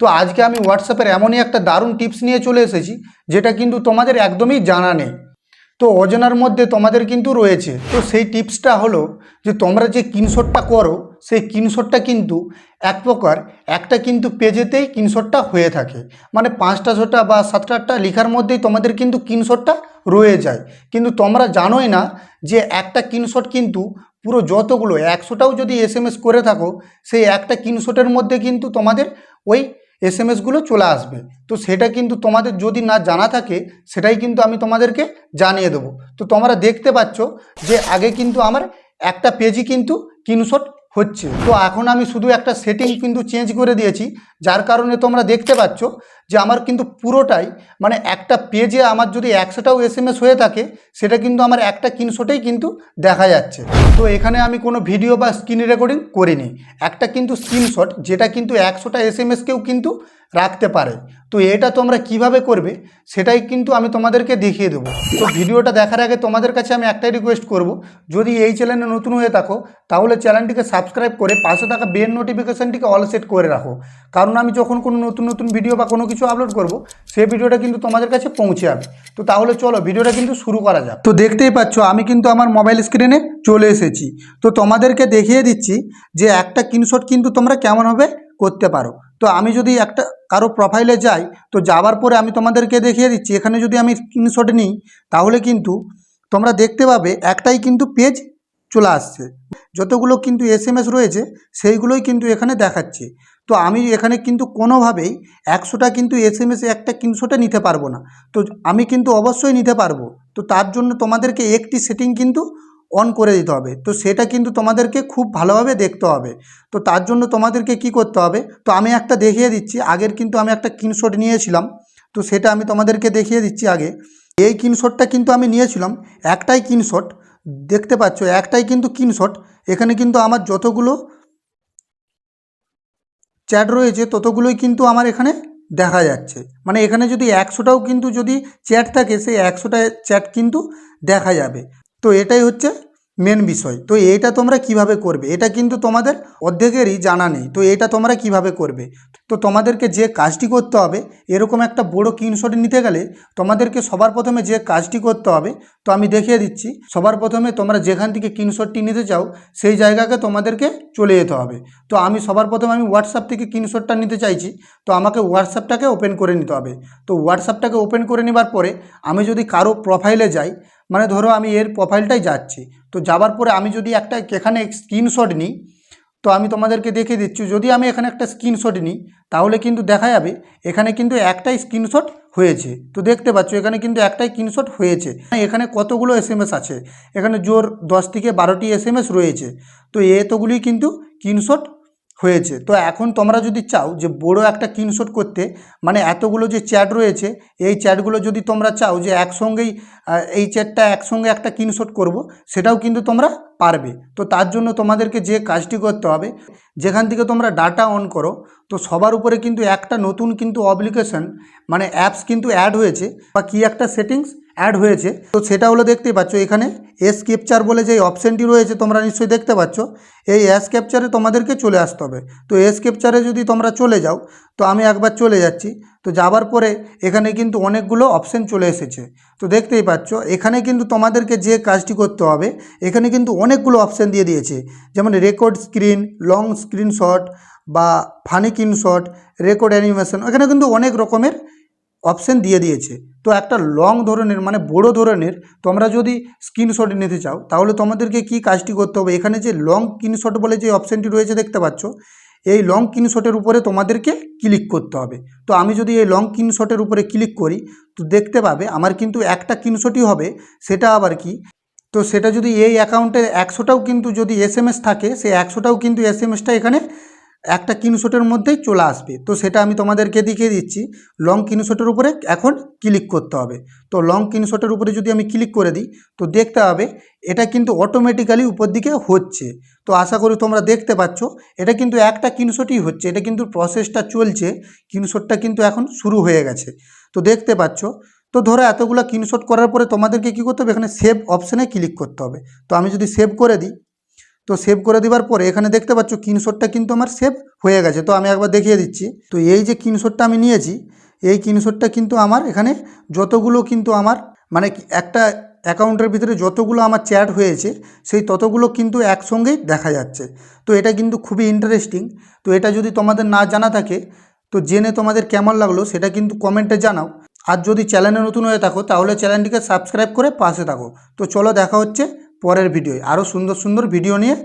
তো আজকে আমি হোয়াটসঅ্যাপের এমনই একটা দারুণ টিপস নিয়ে চলে এসেছি, যেটা কিন্তু তোমাদের একদমই জানা নেই। তো অজানার মধ্যে তোমাদের কিন্তু রয়েছে। তো সেই টিপসটা হলো যে তোমরা যে কিনশটটা করো, সেই কিনশটটা কিন্তু এক প্রকার, একটা কিন্তু পেজেতেই কিনশটটা হয়ে থাকে। মানে পাঁচটা, ছটা বা সাতটা, আটটা লেখার মধ্যেই তোমাদের কিন্তু কিনশটটা রয়ে যায়। কিন্তু তোমরা জানোই না যে একটা কিনশট কিন্তু পুরো যতগুলো, একশোটাও যদি এস করে থাকো, সেই একটা কিনশটের মধ্যে কিন্তু তোমাদের ওই এস এম এসগুলো চলে আসবে। তো সেটা কিন্তু তোমাদের যদি না জানা থাকে, সেটাই কিন্তু আমি তোমাদেরকে জানিয়ে দেবো। তো তোমরা দেখতে পাচ্ছ যে আগে কিন্তু আমার একটা পেজই কিন্তু কিনশট হচ্ছে। তো এখন আমি শুধু একটা সেটিং কিন্তু চেঞ্জ করে দিয়েছি। যার কারণে তোমরা দেখতে পাচ্ছ যে আমার কিন্তু পুরোটাই মানে একটা পেজে আমার যদি একশোটাও এস হয়ে থাকে, সেটা কিন্তু আমার একটা কিনশটেই কিন্তু দেখা যাচ্ছে। তো এখানে আমি কোনো ভিডিও বা স্ক্রিন রেকর্ডিং করিনি। একটা কিন্তু স্ক্রিনশট যেটা কিন্তু একশোটা এস এম এসকেও কিন্তু রাখতে পারে। তো এটা তোমরা কীভাবে করবে, সেটাই কিন্তু আমি তোমাদেরকে দেখিয়ে দেবো। তো ভিডিওটা দেখার আগে তোমাদের কাছে আমি একটাই রিকোয়েস্ট করব, যদি এই চ্যানেলে নতুন হয়ে থাকো, তাহলে চ্যানেলটিকে সাবস্ক্রাইব করে পাশে থাকা বেল নোটিফিকেশানটিকে অল সেট করে রাখো। কারণ আমি যখন কোনো নতুন নতুন ভিডিও বা কোনো কিছু আপলোড করব সেই ভিডিওটা কিন্তু তোমাদের কাছে পৌঁছে যাবে। তো তাহলে চলো ভিডিওটা কিন্তু শুরু করা যাক। তো দেখতেই পাচ্ছ, আমি কিন্তু আমার মোবাইল স্ক্রিনে চলে এসেছি। তো তোমাদেরকে দেখিয়ে দিচ্ছি যে একটা কিনশট কিন্তু তোমরা কেমনভাবে করতে পারো। তো আমি যদি একটা, কারও প্রোফাইলে যাই, তো যাওয়ার পরে আমি তোমাদেরকে দেখিয়ে দিচ্ছি, এখানে যদি আমি স্ক্রিনশট নিই, তাহলে কিন্তু তোমরা দেখতে পাবে একটাই কিন্তু পেজ চলে আসছে। যতগুলো কিন্তু এস এম এস রয়েছে, সেইগুলোই কিন্তু এখানে দেখাচ্ছে। তো আমি এখানে কিন্তু কোনোভাবেই একশোটা কিন্তু এস এম এস একটা কিনশোটা নিতে পারব না। তো আমি কিন্তু অবশ্যই নিতে পারব। তো তার জন্য তোমাদেরকে একটি সেটিং কিন্তু অন করে দিতে হবে। তো সেটা কিন্তু তোমাদেরকে খুব ভালোভাবে দেখতে হবে। তো তার জন্য তোমাদেরকে কি করতে হবে? তো আমি একটা দেখিয়ে দিচ্ছি। আগের কিন্তু আমি একটা কিনশট নিয়েছিলাম। তো সেটা আমি তোমাদেরকে দেখিয়ে দিচ্ছি আগে। এই কিনশটটা কিন্তু আমি নিয়েছিলাম। একটাই কিনশট দেখতে পাচ্ছ, একটাই কিন্তু কিনশট এখানে কিন্তু আমার যতগুলো চ্যাট রয়েছে, ততগুলোই কিন্তু আমার এখানে দেখা যাচ্ছে। মানে এখানে যদি একশোটাও কিন্তু যদি চ্যাট থাকে, সেই একশোটা চ্যাট কিন্তু দেখা যাবে। তো এটাই হচ্ছে মেন বিষয়। তো এইটা তোমরা কীভাবে করবে? এটা কিন্তু তোমাদের অর্ধেকেরই জানা নেই। তো এটা তোমরা কীভাবে করবে? তো তোমাদেরকে যে কাজটি করতে হবে, এরকম একটা বড় কিনশট নিতে গেলে তোমাদেরকে সবার প্রথমে যে কাজটি করতে হবে, তো আমি দেখিয়ে দিচ্ছি। সবার প্রথমে তোমরা যেখান থেকে কিনশটটি নিতে চাও, সেই জায়গাকে তোমাদেরকে চলে যেতে হবে। তো আমি সবার প্রথমে আমি হোয়াটসঅ্যাপ থেকে কিনশটটা নিতে চাইছি, তো আমাকে হোয়াটসঅ্যাপটাকে ওপেন করে নিতে হবে। তো হোয়াটসঅ্যাপটাকে ওপেন করে নেবার পরে আমি যদি কারও প্রোফাইলে যাই মানে ধরো আমি এর প্রোফাইলটাই যাচ্ছি। তো যাবার পরে আমি যদি একটা এখানে স্ক্রিনশট নিই, তো আমি তোমাদেরকে দেখে দিচ্ছি, যদি আমি এখানে একটা স্ক্রিনশট নিই, তাহলে কিন্তু দেখা যাবে এখানে কিন্তু একটাই স্ক্রিনশট হয়েছে। তো দেখতে পাচ্ছ, এখানে কিন্তু একটাই স্ক্রিনশট হয়েছে। এখানে কতগুলো এস আছে? এখানে জোর দশ থেকে বারোটি এস রয়েছে। তো এতগুলি কিন্তু স্ক্রিনশট হয়েছে। তো এখন তোমরা যদি চাও যে বড় একটা কিনশট করতে মানে এতগুলো যে চ্যাট রয়েছে, এই চ্যাটগুলো যদি তোমরা চাও যে একসঙ্গেই এই চ্যাটটা একসঙ্গে একটা কিনশট করব, সেটাও কিন্তু তোমরা পারবে। তো তার জন্য তোমাদেরকে যে কাজটি করতে হবে, যেখান থেকে তোমরা ডাটা অন করো, তো সবার উপরে কিন্তু একটা নতুন কিন্তু অ্যাপ্লিকেশন মানে অ্যাপস কিন্তু অ্যাড হয়েছে। বা কি একটা সেটিংস অ্যাড হয়েছে। তো সেটা হলো দেখতেই পাচ্ছ, এখানে এস ক্যাপচার বলে যে অপশানটি রয়েছে, তোমরা নিশ্চয়ই দেখতে পাচ্ছ। এই এস ক্যাপচারে তোমাদেরকে চলে আসতে হবে। তো এস ক্যাপচারে যদি তোমরা চলে যাও, তো আমি একবার চলে যাচ্ছি। তো যাবার পরে এখানে কিন্তু অনেকগুলো অপশান চলে এসেছে। তো দেখতেই পাচ্ছ, এখানে কিন্তু তোমাদেরকে যে কাজটি করতে হবে, এখানে কিন্তু অনেকগুলো অপশান দিয়ে দিয়েছে। যেমন রেকর্ড স্ক্রিন লং স্ক্রিনশট বা ফানি কিনশট রেকর্ড অ্যানিমেশন এখানে কিন্তু অনেক রকমের অপশান দিয়ে দিয়েছে। তো একটা লং ধরনের মানে বড় ধরনের তোমরা যদি স্ক্রিনশট নিতে চাও, তাহলে তোমাদেরকে কি কাজটি করতে হবে? এখানে যে লং স্ক্রিনশট বলে যে অপশানটি রয়েছে দেখতে পাচ্ছ, এই লং স্ক্রিনশটের উপরে তোমাদেরকে ক্লিক করতে হবে। তো আমি যদি এই লং স্ক্রিনশটের উপরে ক্লিক করি, তো দেখতে পাবে আমার কিন্তু একটা স্ক্রিনশটই হবে, সেটা আবার কি? তো সেটা যদি এই অ্যাকাউন্টে একশোটাও কিন্তু যদি এস থাকে, সেই একশোটাও কিন্তু এস এখানে একটা কিনশটের মধ্যেই চলে আসবে। তো সেটা আমি তোমাদেরকে দেখিয়ে দিচ্ছি। লং কিনশটের উপরে এখন ক্লিক করতে হবে। তো লং কিনশটের উপরে যদি আমি ক্লিক করে দিই, তো দেখতে হবে এটা কিন্তু অটোমেটিক্যালি উপর দিকে হচ্ছে। তো আশা করি তোমরা দেখতে পাচ্ছ, এটা কিন্তু একটা কিনশটই হচ্ছে। এটা কিন্তু প্রসেসটা চলছে কিনশটটা কিন্তু এখন শুরু হয়ে গেছে। তো দেখতে পাচ্ছ, তো ধরো এতগুলো কিনশট করার পরে তোমাদেরকে কী করতে হবে? এখানে সেভ অপশানে ক্লিক করতে হবে। তো আমি যদি সেভ করে দিই তো সেভ করে দেওয়ার পরে এখানে দেখতে পাচ্ছ স্ক্রিনশটটা কিন্তু আমার সেভ হয়ে গেছে। তো আমি একবার দেখিয়ে দিচ্ছি। তো এই যে স্ক্রিনশটটা আমি নিয়েছি, এই স্ক্রিনশটটা কিন্তু আমার এখানে যতগুলো কিন্তু আমার মানে একটা অ্যাকাউন্টের ভিতরে যতগুলো আমার চ্যাট হয়েছে, সেই ততগুলো কিন্তু একসঙ্গেই দেখা যাচ্ছে। তো এটা কিন্তু খুবই ইন্টারেস্টিং তো এটা যদি তোমাদের না জানা থাকে, তো জেনে তোমাদের কেমন লাগল সেটা কিন্তু কমেন্টে জানাও। আর যদি চ্যানেলে নতুন হয়ে থাকো, তাহলে চ্যানেলটিকে সাবস্ক্রাইব করে পাশে থাকো। তো চলো দেখা হচ্ছে পরের ভিডিওয় আরও সুন্দর সুন্দর ভিডিও নিয়ে